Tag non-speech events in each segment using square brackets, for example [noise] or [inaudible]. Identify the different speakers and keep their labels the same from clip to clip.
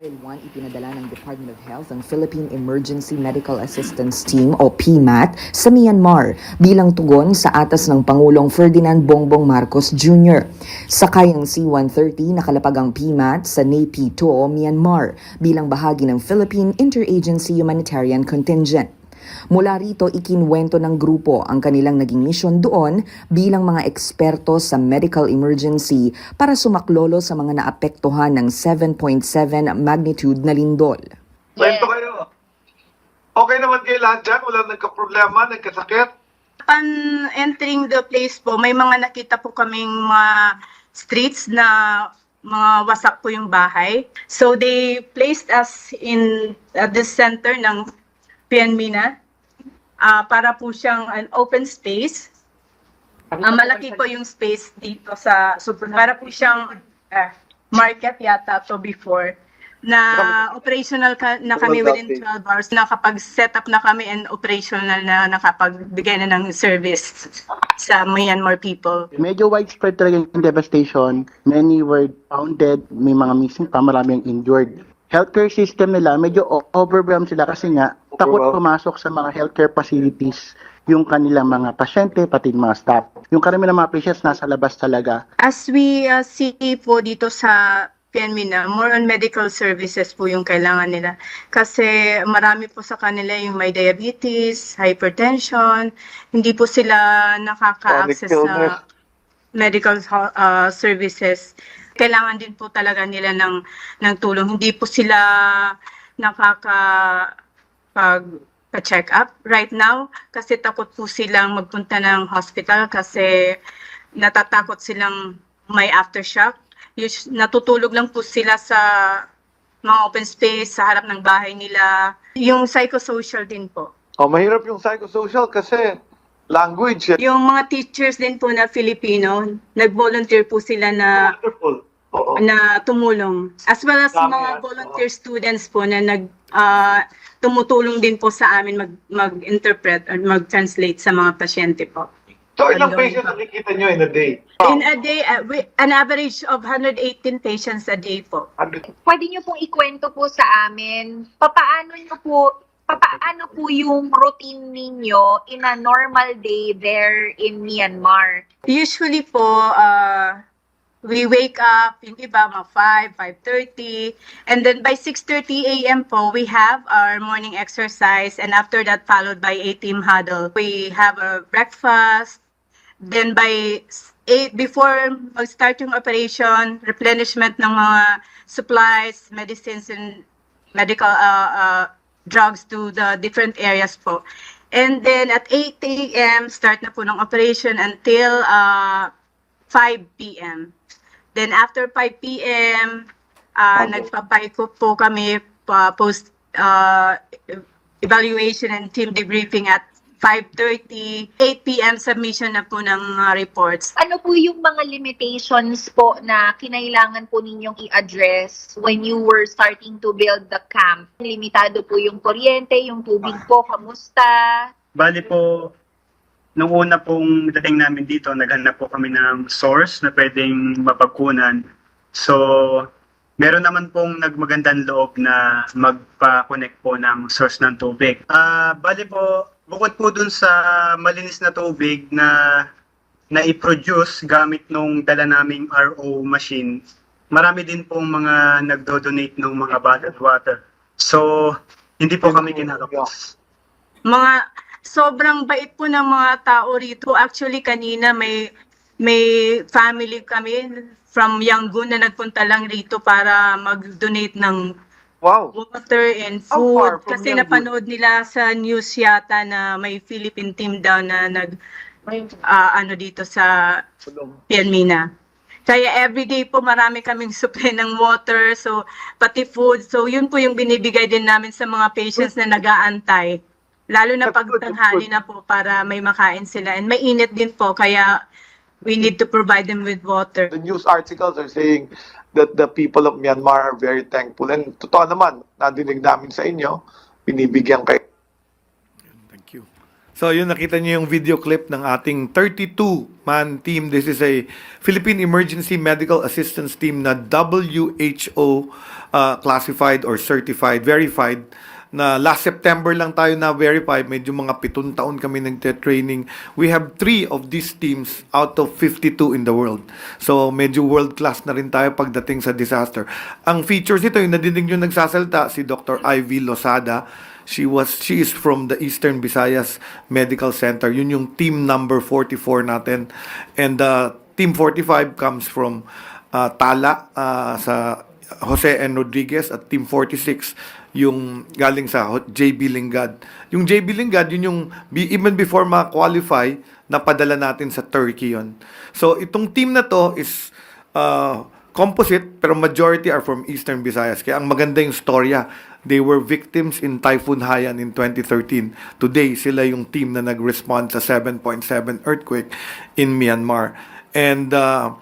Speaker 1: 1, ipinadala ng Department of Health ang Philippine Emergency Medical Assistance Team o PMAT sa Myanmar bilang tugon sa atas ng Pangulong Ferdinand Bongbong Marcos Jr. Sakay ang C-130 nakalapag ang PMAT sa Naypyi o Myanmar bilang bahagi ng Philippine Interagency Humanitarian Contingent. Mula rito, ikinwento ng grupo ang kanilang naging misyon doon bilang mga eksperto sa medical emergency para sumaklolo sa mga naapektuhan ng 7.7 magnitude na lindol.
Speaker 2: Kwento kayo. Okay naman kayo lahat dyan? Wala nagka-problema, nagkasakit?
Speaker 3: Upon entering the place po, may mga nakita po kaming mga streets na mga wasak po yung bahay. So they placed us in at the center ng Pianmina ah para po siyang an open space. Ah, malaki po yung space dito sa so para po siyang ah, market yata to before na operational ka, na kami within 12 hours nakapag-set up na kami and operational na nakapagbigay na ng service sa Myanmar people.
Speaker 4: Medyo widespread talaga yung devastation. Many were founded, may mga missing pa, maraming injured. Healthcare system nila, medyo overwhelmed sila kasi nga, takot pumasok sa mga healthcare facilities yung kanilang mga pasyente, pati mga staff. Yung karamihan ng mga patients nasa labas talaga.
Speaker 3: As we uh, see po dito sa PNMINA, more on medical services po yung kailangan nila. Kasi marami po sa kanila yung may diabetes, hypertension, hindi po sila nakaka-access sa medical uh, services. Kailangan din po talaga nila ng, ng tulong. Hindi po sila nakaka pag check up right now kasi takot po silang magpunta ng hospital kasi natatakot silang may aftershock. Natutulog lang po sila sa mga open space sa harap ng bahay nila. Yung psychosocial din po.
Speaker 2: Oh, mahirap yung psychosocial kasi language. eh.
Speaker 3: Yung mga teachers din po na Filipino, nag-volunteer po sila na
Speaker 2: Wonderful. Oo.
Speaker 3: na tumulong. As well as
Speaker 2: Tama
Speaker 3: mga
Speaker 2: yan.
Speaker 3: volunteer students po na nag ah, tumutulong din po sa amin mag mag-interpret or mag-translate sa mga pasyente po.
Speaker 2: So, ilang patients nakikita nyo in a day?
Speaker 3: In a day, uh, we, an average of 118 patients a day po.
Speaker 5: pwede niyo pong ikwento po sa amin, papaano niyo po, papaano po yung routine ninyo in a normal day there in Myanmar?
Speaker 3: Usually po, uh, we wake up, yung iba mga 5, 5.30, and then by 6.30 a.m. po, we have our morning exercise, and after that, followed by a team huddle. We have a breakfast, then by 8, before mag-start yung operation, replenishment ng mga supplies, medicines, and medical uh, uh, drugs to the different areas po. And then at 8 a.m., start na po ng operation until uh, 5 p.m. Then after 5 p.m., uh, nagpapaikot po kami pa post uh, evaluation and team debriefing at 5.30, 8 p.m. submission na po ng uh, reports.
Speaker 5: Ano po yung mga limitations po na kinailangan po ninyong i-address when you were starting to build the camp? Limitado po yung kuryente, yung tubig po, kamusta?
Speaker 6: Bali po, nung una pong dating namin dito, naghanap po kami ng source na pwedeng mapagkunan. So, meron naman pong nagmagandang loob na magpa-connect po ng source ng tubig. Ah, bali po, bukod po dun sa malinis na tubig na na-produce gamit nung dala naming RO machine, marami din pong mga nagdo-donate ng mga bottled water. So, hindi po kami kinakapos.
Speaker 3: mga sobrang bait po ng mga tao rito. Actually, kanina may may family kami from Yangon na nagpunta lang rito para mag-donate ng
Speaker 2: Wow.
Speaker 3: water and food. Kasi
Speaker 2: Yangon?
Speaker 3: napanood nila sa news yata na may Philippine team daw na nag ah, ano dito sa Pianmina. Kaya everyday po marami kaming [laughs] supply ng water, so pati food. So yun po yung binibigay din namin sa mga patients na nag-aantay. Lalo na pag tanghali na po para may makain sila. And mainit din po, kaya we need to provide them with water.
Speaker 2: The news articles are saying that the people of Myanmar are very thankful. And totoo naman, nadinig namin sa inyo, binibigyan kayo
Speaker 7: Thank you. So yun nakita niyo yung video clip ng ating 32-man team. This is a Philippine Emergency Medical Assistance Team na WHO uh, classified or certified, verified na last September lang tayo na verify, medyo mga pitong taon kami nagte-training. We have three of these teams out of 52 in the world. So medyo world class na rin tayo pagdating sa disaster. Ang features nito, yung nadinig nyo nagsasalta, si Dr. Ivy Losada, She was she is from the Eastern Visayas Medical Center. Yun yung team number 44 natin. And uh, team 45 comes from uh, Tala uh, sa Jose N. Rodriguez at team 46 yung galing sa JB Lingad. Yung JB Lingad, yun yung even before ma-qualify, napadala natin sa Turkey yon. So itong team na to is uh, composite pero majority are from Eastern Visayas. Kaya ang maganda yung storya. They were victims in Typhoon Haiyan in 2013. Today, sila yung team na nag-respond sa 7.7 earthquake in Myanmar. And uh,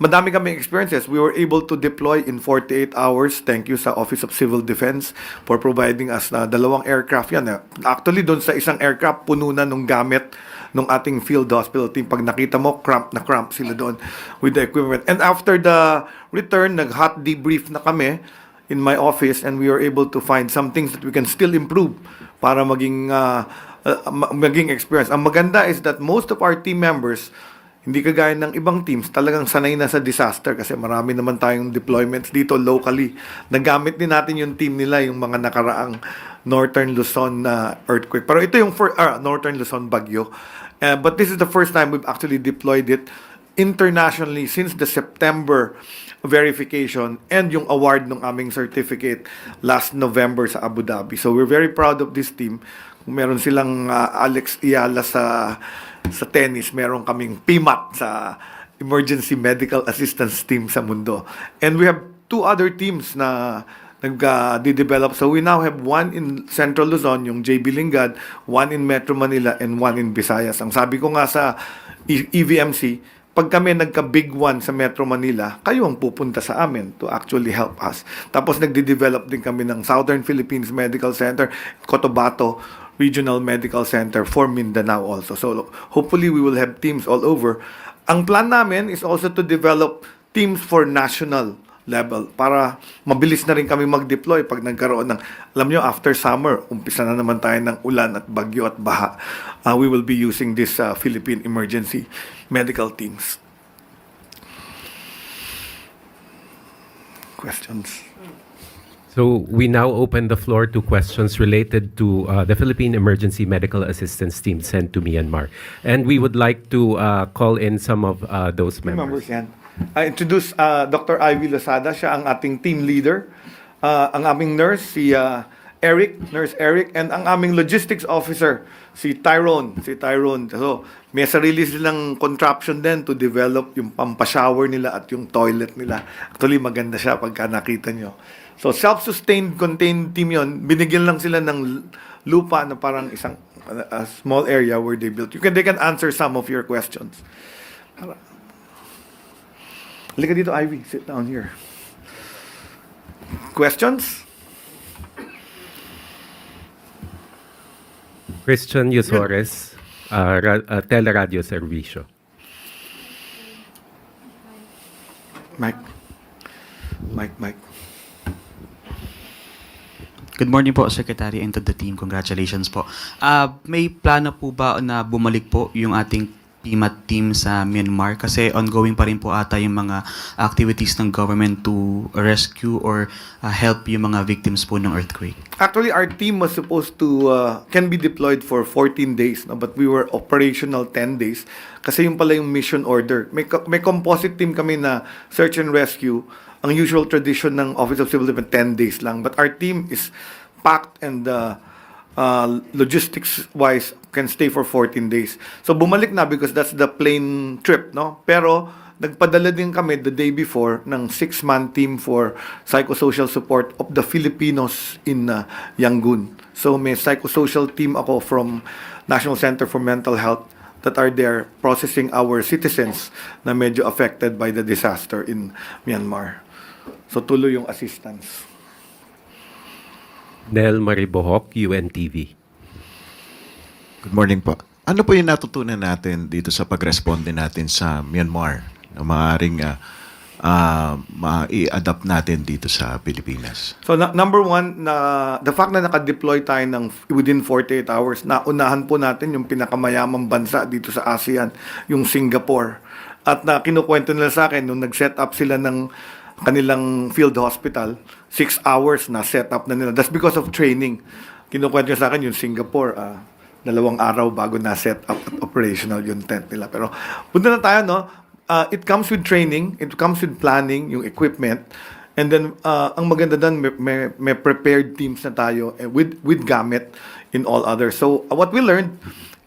Speaker 7: madami kami experiences. We were able to deploy in 48 hours. Thank you sa Office of Civil Defense for providing us na dalawang aircraft yan. eh. Actually, doon sa isang aircraft, puno na nung gamit nung ating field hospital team. Pag nakita mo, cramp na cramp sila doon with the equipment. And after the return, nag-hot debrief na kami in my office and we were able to find some things that we can still improve para maging uh, uh, ma- maging experience. Ang maganda is that most of our team members hindi kagaya ng ibang teams, talagang sanay na sa disaster kasi marami naman tayong deployments dito locally. Nagamit din natin yung team nila, yung mga nakaraang Northern Luzon na earthquake. Pero ito yung for, ah, Northern Luzon bagyo. Uh, but this is the first time we've actually deployed it internationally since the September verification and yung award ng aming certificate last November sa Abu Dhabi. So we're very proud of this team. Meron silang uh, Alex Iala sa sa tennis, meron kaming PMAT sa Emergency Medical Assistance Team sa mundo. And we have two other teams na nag-develop. So we now have one in Central Luzon, yung JB Lingad, one in Metro Manila, and one in Visayas. Ang sabi ko nga sa EVMC, pag kami nagka-big one sa Metro Manila, kayo ang pupunta sa amin to actually help us. Tapos nagde-develop din kami ng Southern Philippines Medical Center, Cotabato Regional Medical Center for Mindanao also. So hopefully we will have teams all over. Ang plan namin is also to develop teams for national level para mabilis na rin kami mag-deploy pag nagkaroon ng alam nyo after summer umpisa na naman tayo ng ulan at bagyo at baha uh, we will be using this uh, Philippine emergency medical teams questions
Speaker 8: So we now open the floor to questions related to uh, the Philippine Emergency Medical Assistance Team sent to Myanmar. And we would like to uh, call in some of uh, those
Speaker 7: members
Speaker 8: members.
Speaker 7: yan I introduce uh, Dr. Ivy Lozada siya ang ating team leader uh, ang aming nurse si uh, Eric nurse Eric and ang aming logistics officer si Tyrone si Tyrone so may sarili silang contraption din to develop yung pampashower nila at yung toilet nila actually maganda siya pagka nakita nyo so self-sustained contained team yon binigyan lang sila ng lupa na parang isang a small area where they built you can they can answer some of your questions Halika dito, Ivy. Sit down here. Questions?
Speaker 8: Christian Yusores, uh, ra- uh, Teleradio Servicio.
Speaker 7: Mike. Mike, Mike.
Speaker 9: Good morning po, Secretary, and to the team. Congratulations po. Ah, may plano po ba na bumalik po yung ating PMAT team sa Myanmar? Kasi ongoing pa rin po ata yung mga activities ng government to rescue or ah, help yung mga victims po ng earthquake.
Speaker 7: Actually, our team was supposed to, uh, can be deployed for 14 days, no? but we were operational 10 days. Kasi yung pala yung mission order. May, may composite team kami na search and rescue. Ang usual tradition ng Office of Civil Defense, 10 days lang. But our team is packed and uh, uh, logistics-wise can stay for 14 days. So bumalik na because that's the plane trip, no? Pero nagpadala din kami the day before ng six-man team for psychosocial support of the Filipinos in uh, Yangon. So may psychosocial team ako from National Center for Mental Health that are there processing our citizens na medyo affected by the disaster in Myanmar. So tuloy yung assistance.
Speaker 8: Nel Maribohok, UNTV.
Speaker 10: Good morning po. Ano po yung natutunan natin dito sa pag-responde natin sa Myanmar na maaaring uh, uh, ma-i-adapt natin dito sa Pilipinas?
Speaker 7: So na- number one, na the fact na naka-deploy tayo ng within 48 hours, naunahan po natin yung pinakamayamang bansa dito sa ASEAN, yung Singapore. At na kinukwento nila sa akin, nung nag-set up sila ng kanilang field hospital, six hours na set up na nila. That's because of training. Kinukwento sa akin yung Singapore, ah, dalawang araw bago na set up at operational yung tent nila. Pero punta na tayo, no? Uh, it comes with training, it comes with planning, yung equipment, and then uh, ang maganda doon, may, may, may prepared teams na tayo eh, with, with gamit in all others. So uh, what we learned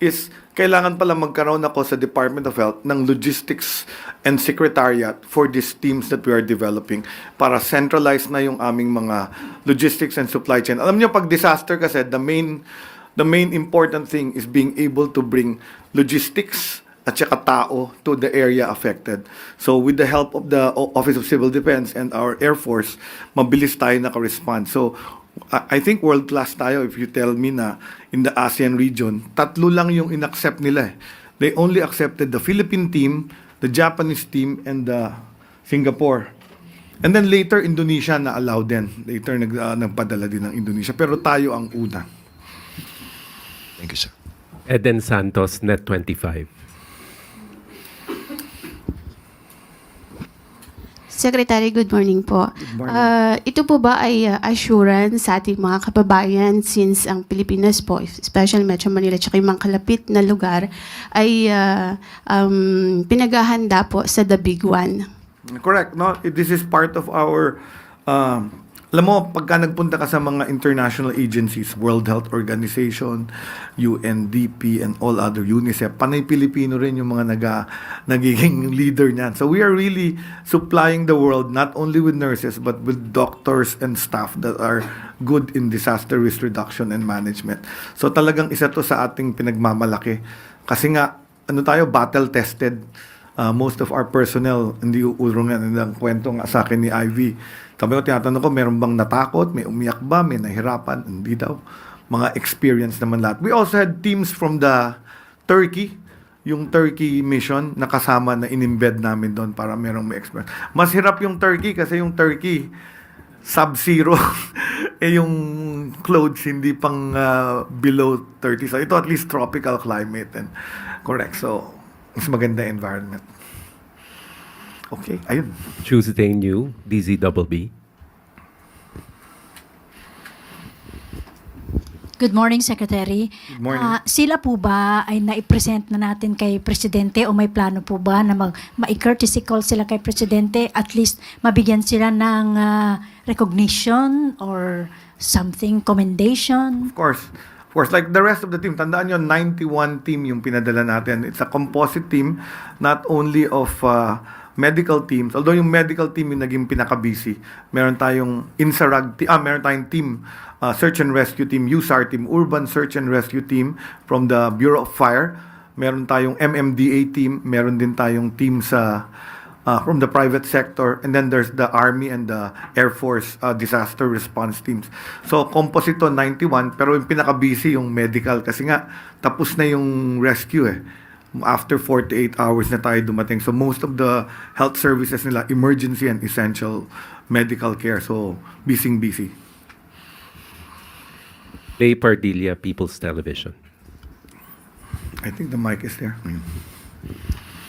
Speaker 7: is kailangan pala magkaroon ako sa Department of Health ng logistics and secretariat for these teams that we are developing para centralize na yung aming mga logistics and supply chain. Alam niyo pag disaster kasi the main the main important thing is being able to bring logistics at saka tao to the area affected. So with the help of the Office of Civil Defense and our Air Force, mabilis tayo naka-respond. So I think world-class tayo if you tell me na in the ASEAN region, tatlo lang yung inaccept nila eh. They only accepted the Philippine team, the Japanese team, and the Singapore. And then later, Indonesia na allow din. Later, nag, uh, nagpadala din ng Indonesia. Pero tayo ang una.
Speaker 10: Thank you, sir.
Speaker 8: Eden Santos, Net 25.
Speaker 11: Secretary, good morning po.
Speaker 7: morning.
Speaker 11: Ah, ito po ba ay ah, assurance sa ating mga kababayan since ang Pilipinas po, especially Metro Manila at yung mga kalapit na lugar, ay ah, um, pinaghahanda po sa The Big One?
Speaker 7: Correct. No, this is part of our um, alam mo, pagka nagpunta ka sa mga international agencies, World Health Organization, UNDP, and all other UNICEF, panay Pilipino rin yung mga naga, nagiging [laughs] leader niyan. So we are really supplying the world not only with nurses, but with doctors and staff that are good in disaster risk reduction and management. So talagang isa to sa ating pinagmamalaki. Kasi nga, ano tayo, battle tested uh, most of our personnel, hindi uurong yan, ang kwento nga sa akin ni Ivy. Sabi ko, tinatanong ko, meron bang natakot, may umiyak ba, may nahirapan, hindi daw. Mga experience naman lahat. We also had teams from the Turkey, yung Turkey mission, nakasama na in-embed namin doon para merong may experience. Mas hirap yung Turkey kasi yung Turkey, sub-zero. [laughs] eh yung clothes hindi pang uh, below 30. So ito at least tropical climate and correct. So mas maganda environment. Okay, ayun.
Speaker 8: Tuesday New, DZBB.
Speaker 12: Good morning, Secretary.
Speaker 7: Good morning.
Speaker 12: Ah, sila po ba ay naipresent na natin kay Presidente o may plano po ba na mag, ma-courtesy call sila kay Presidente at least mabigyan sila ng ah, recognition or something, commendation?
Speaker 7: Of course. Of course, like the rest of the team, tandaan nyo, 91 team yung pinadala natin. It's a composite team, not only of uh, medical teams, although yung medical team yung naging pinaka-busy. Meron tayong INSARAG, ah, meron tayong team, uh, Search and Rescue Team, USAR Team, Urban Search and Rescue Team from the Bureau of Fire. Meron tayong MMDA team, meron din tayong team sa uh, from the private sector, and then there's the Army and the Air Force uh, disaster response teams. So, composite to 91, pero yung pinaka-busy yung medical kasi nga, tapos na yung rescue eh. After 48 hours na tayo dumating. So, most of the health services nila, emergency and essential medical care. So, busy-busy.
Speaker 8: Lay Pardilla, People's Television.
Speaker 7: I think the mic is there.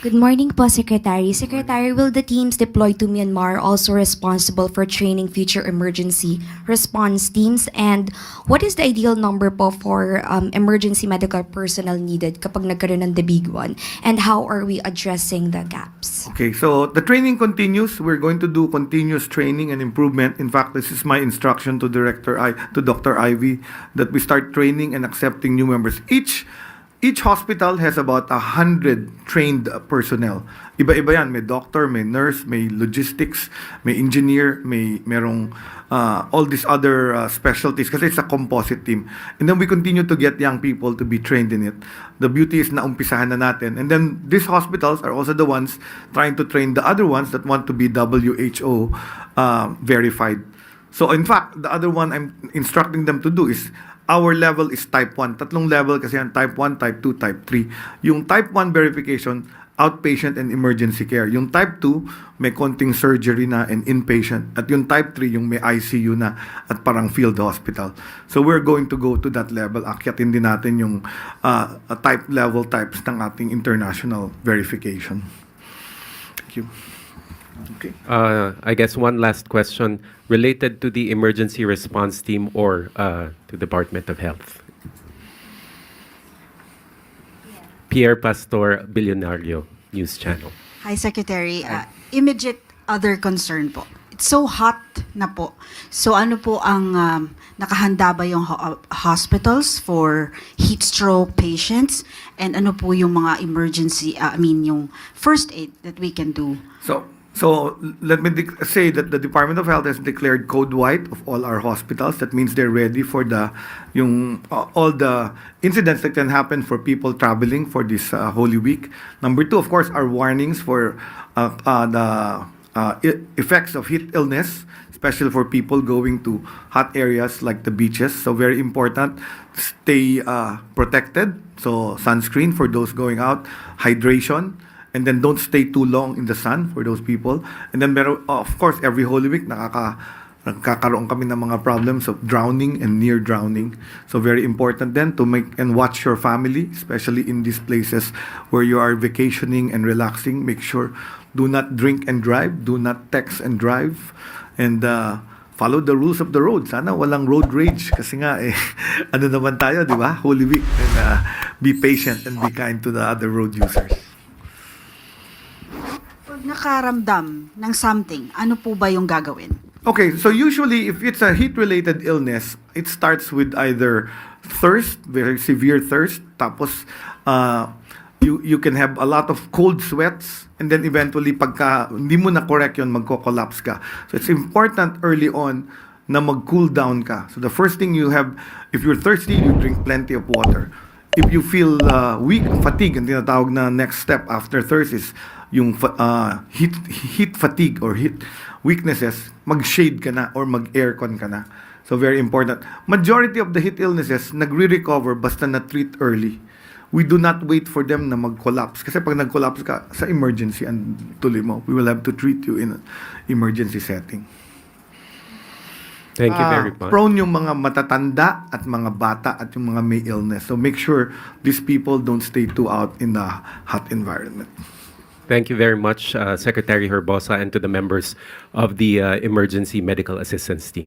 Speaker 13: Good morning po, Secretary. Secretary, will the teams deployed to Myanmar also responsible for training future emergency response teams? And what is the ideal number po for um, emergency medical personnel needed kapag nagkaroon ng the big one? And how are we addressing the gaps?
Speaker 7: Okay, so the training continues. We're going to do continuous training and improvement. In fact, this is my instruction to Director I to Dr. Ivy that we start training and accepting new members. Each each hospital has about a hundred trained personnel. Iba-iba yan. May doctor, may nurse, may logistics, may engineer, may merong uh, all these other uh, specialties kasi it's a composite team. And then we continue to get young people to be trained in it. The beauty is na umpisahan na natin. And then these hospitals are also the ones trying to train the other ones that want to be WHO uh, verified. So in fact, the other one I'm instructing them to do is our level is type 1. Tatlong level kasi yan, type 1, type 2, type 3. Yung type 1 verification, outpatient and emergency care. Yung type 2, may konting surgery na and inpatient. At yung type 3, yung may ICU na at parang field hospital. So we're going to go to that level. Akyatin din natin yung uh, type level types ng ating international verification. Thank you. Okay.
Speaker 8: Uh, I guess one last question related to the emergency response team or uh, to Department of Health. Pierre Pastor, Billionario News Channel.
Speaker 14: Hi, Secretary. Uh, immediate other concern po. It's so hot na po. So ano po ang um, nakahanda ba yung ho- hospitals for heat stroke patients? And ano po yung mga emergency, uh, I mean yung first aid that we can do?
Speaker 7: So, so let me say that the Department of Health has declared code white of all our hospitals. That means they're ready for the yung uh, all the incidents that can happen for people traveling for this uh, Holy Week. Number two, of course, are warnings for uh, uh, the uh, e- effects of heat illness, especially for people going to hot areas like the beaches. So very important, stay uh, protected. So sunscreen for those going out, hydration, and then don't stay too long in the sun for those people. And then meron, of course, every Holy Week nakaka nagkakaroon kami ng mga problems of drowning and near drowning. So very important then to make and watch your family, especially in these places where you are vacationing and relaxing. Make sure do not drink and drive, do not text and drive, and uh, follow the rules of the road. Sana walang road rage kasi nga eh [laughs] ano naman tayo, di ba? Holy Week and uh, be patient and be kind to the other road users.
Speaker 14: Nakaramdam ng something, ano po ba yung gagawin?
Speaker 7: Okay, so usually if it's a heat-related illness, it starts with either thirst, very severe thirst, tapos uh, you you can have a lot of cold sweats, and then eventually pagka hindi mo na correct yun, magko-collapse ka. So it's important early on na mag-cool down ka. So the first thing you have, if you're thirsty, you drink plenty of water. If you feel uh, weak, fatigue, ang tinatawag na next step after thirst is yung uh, heat, heat fatigue or heat weaknesses, mag-shade ka na or mag-aircon ka na. So very important. Majority of the heat illnesses, nagre-recover basta na-treat early. We do not wait for them na mag-collapse. Kasi pag nag-collapse ka sa emergency and tuloy mo, we will have to treat you in an emergency setting.
Speaker 8: Thank you
Speaker 7: Ah,
Speaker 8: very much.
Speaker 7: Prone yung mga matatanda at mga bata at yung mga may illness. So make sure these people don't stay too out in the hot environment.
Speaker 8: Thank you very much, uh, Secretary Herbosa, and to the members of the uh, Emergency Medical Assistance Team.